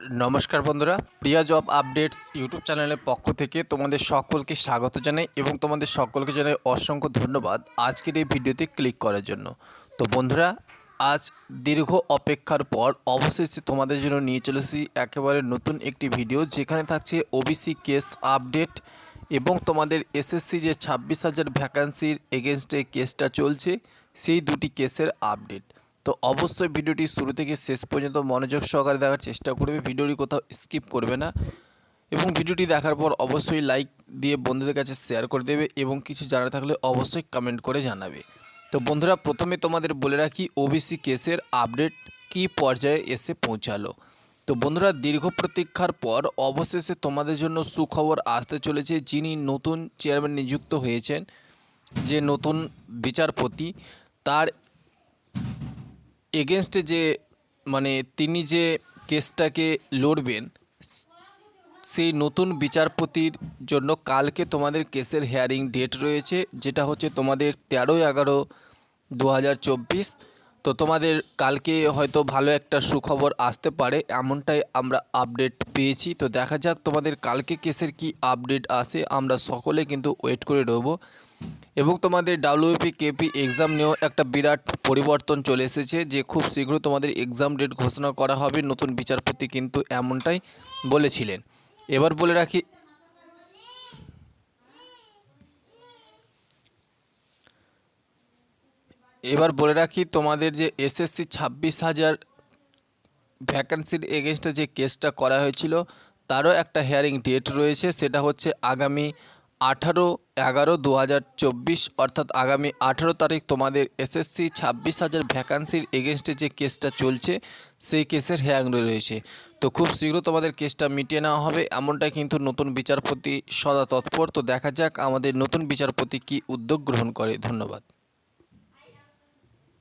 নমস্কার বন্ধুরা, প্রিয়া job updates YouTube চ্যানেলের পক্ষ থেকে তোমাদের সকলকে স্বাগত জানাই এবং তোমাদের সকলকে জানাই অসংখ্য ধন্যবাদ আজকের এই ভিডিওতে ক্লিক করার জন্য। তো বন্ধুরা, আজ দীর্ঘ অপেক্ষার পর অবশেষে তোমাদের জন্য নিয়ে চলেছি একেবারে নতুন একটি ভিডিও যেখানে থাকছে ওবিসি কেস আপডেট এবং তোমাদের এসএসসি যে ছাব্বিশ হাজার ভ্যাকান্সির এগেনস্টে কেসটা চলছে, সেই দুটি কেসের আপডেট তো অবশ্যই ভিডিওটি শুরু থেকে শেষ পর্যন্ত মনোযোগ সহকারে দেখার চেষ্টা করবে। ভিডিওটি কোথাও স্কিপ করবে না এবং ভিডিওটি দেখার পর অবশ্যই লাইক দিয়ে বন্ধুদের কাছে শেয়ার করে দেবে এবং কিছু জানা থাকলে অবশ্যই কমেন্ট করে জানাবে। তো বন্ধুরা, প্রথমে তোমাদের বলে রাখি ওবিসি কেসের আপডেট কী পর্যায়ে এসে পৌঁছালো। তো বন্ধুরা, দীর্ঘ প্রতীক্ষার পর অবশেষে তোমাদের জন্য সুখবর আসতে চলেছে যিনি নতুন চেয়ারম্যান নিযুক্ত হয়েছেন, যে নতুন বিচারপতি, তার এগেনস্টে যে মানে তিনি যে কেসটাকে লড়বেন, সেই নতুন বিচারপতির জন্য কালকে তোমাদের কেসের হেয়ারিং ডেট রয়েছে, যেটা হচ্ছে তোমাদের তেরোই এগারো দু তো তোমাদের কালকে হয়তো ভালো একটা সুখবর আসতে পারে, এমনটাই আমরা আপডেট পেয়েছি। তো দেখা যাক তোমাদের কালকে কেসের কি আপডেট আসে, আমরা সকলে কিন্তু ওয়েট করে রইবো। এবং তোমাদের ডাব্লিউপি কেপি এক্সাম নিয়েও একটা বিরাট পরিবর্তন চলে এসেছে যে খুব শীঘ্র তোমাদের এক্সাম ডেট ঘোষণা করা হবে, নতুন বিচারপতি কিন্তু এমনটাই বলেছিলেন। এবার বলে রাখি, এবার বলে রাখি তোমাদের যে এসএসসি ছাব্বিশ হাজার ভ্যাকান্সির এগেনস্টে যে কেসটা করা হয়েছিল, তারও একটা হেয়ারিং ডেট রয়েছে, সেটা হচ্ছে আগামী আঠারো, এগারো দু হাজার চব্বিশ, অর্থাৎ আগামী আঠারো তারিখ তোমাদের এসএসসি ছাব্বিশ হাজার ভ্যাকান্সির এগেনস্টে যে কেসটা চলছে, সেই কেসের হ্যাং রয়েছে। তো খুব শীঘ্র তোমাদের কেসটা মিটিয়ে নেওয়া হবে। এমনটাই কিন্তু নতুন বিচারপতি সদা তৎপর। তো দেখা যাক আমাদের নতুন বিচারপতি কি উদ্যোগ গ্রহণ করে। ধন্যবাদ।